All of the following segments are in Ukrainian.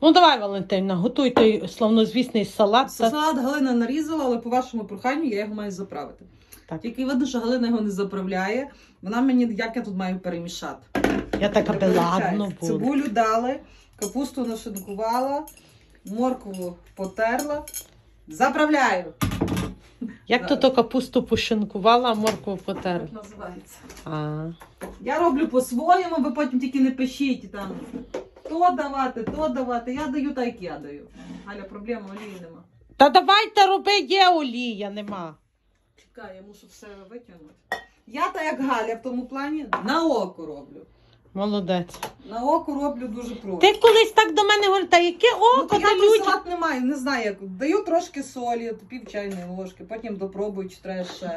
Ну давай, Валентина, готуй той славнозвісний салат. Та... Салат Галина нарізала, але по вашому проханню я його маю заправити. Так. Тільки видно, що Галина його не заправляє. Вона мені як я тут маю перемішати. Я Не беладно буду. Цибулю дали, капусту нашинкувала, моркву потерла. Заправляю. Як то то капусту пошинкувала, а моркву потерла? Так називається. А. Я роблю по-своєму, ви потім тільки не пишіть там. То давати, то давати. Я даю так, як я даю. Галя, проблема олії нема. Та давайте роби, є олія, нема. Чекай, я мушу все витягнути. Я так як Галя в тому плані на око роблю. Молодець. На око роблю дуже просто. Ти колись так до мене говорив, та яке Ну, око то я та той людь. салат не маю, не знаю як. Даю трошки солі, пів чайної ложки, потім допробую, чи треба ще.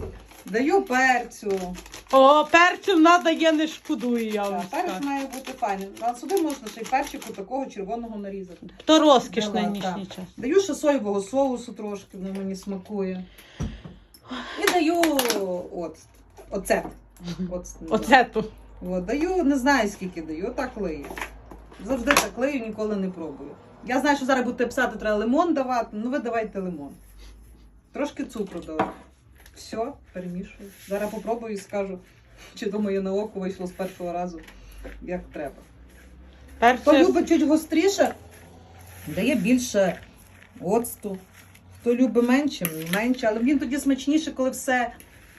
Даю перцю. О, перцю треба, я не шкодую, я вам Так, перець скажу. має бути файним. А сюди можна ще й перчику такого червоного нарізати. То розкіш на нічний час. Даю ще соєвого соусу трошки, воно мені смакує. І даю от, оцет. Оцет. Оце то. От, даю, не знаю скільки даю, отак лию. Завжди так лию, ніколи не пробую. Я знаю, що зараз будете писати, треба лимон давати, ну ви давайте лимон. Трошки цукру дали. Все, перемішую. Зараз попробую і скажу, чи думаю на око вийшло з першого разу, як треба. Хто любить чуть гостріше, дає більше оцту. Хто любить менше, менше, але він тоді смачніше, коли все,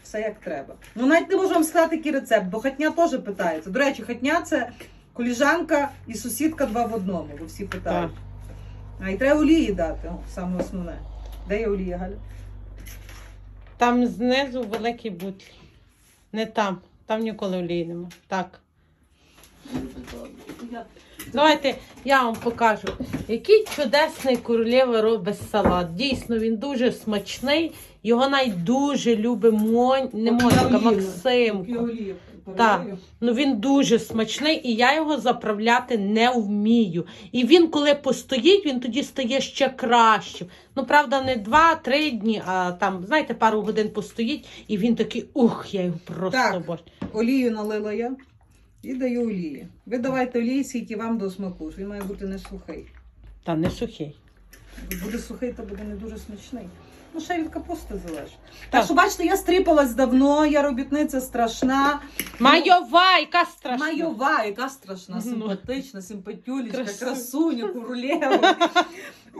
все як треба. Ну навіть не можу вам сказати, який рецепт, бо хатня теж питається. До речі, хатня це коліжанка і сусідка два в одному, бо всі питають. А і треба олії дати, о, саме основне. Де є олія, Галя? Там знизу великий бутлі. Не там. Там ніколи олії нема. Так. Давайте я вам покажу, який чудесний королева робить салат. Дійсно, він дуже смачний. Його навіть дуже любить Монь... не Моніка, Максимко. Так. Ну він дуже смачний, і я його заправляти не вмію. І він, коли постоїть, він тоді стає ще кращим. Ну, правда, не два-три дні, а там, знаєте, пару годин постоїть, і він такий, ух, я його просто Так. бачу. Олію налила я і даю олії. Ви давайте олії, скільки вам до смаку. Він має бути не сухий. Та не сухий. Буде сухий, то буде не дуже смачний. Ну, ще від капусти залежить. Так. Так. що, бачите, я стріпалась давно, я робітниця страшна. Майова, яка страшна. Майова, яка страшна, Ну. симпатична, симпатюлечка, Красу- красуня, королева.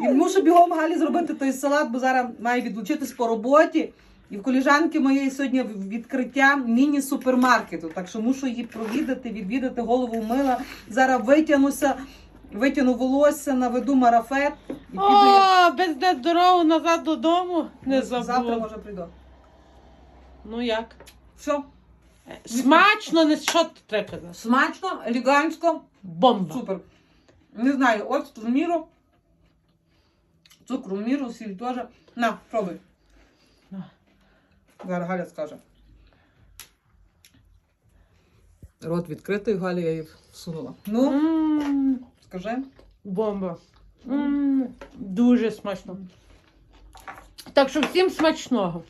І мушу бігом Галі зробити той салат, бо зараз маю відлучитись по роботі. І в коліжанки моєї сьогодні відкриття міні-супермаркету. Так що мушу її провідати, відвідати, голову мила. Зараз витягнуся, витягну волосся, наведу марафет і піду. я- О, без де дорогу назад додому не Завтра може прийду. Ну як? Все. Смачно, не що ти треба казати? Смачно, елегантсько, Бомба. супер. Не знаю, от в міру. Цукру в міру, сіль теж. На, пробуй. На. Зараз Галя скаже. Рот відкритий, Галя я її всунула. Ну, М, скажи. Бомба. М, Дуже смачно. Так що всім смачного.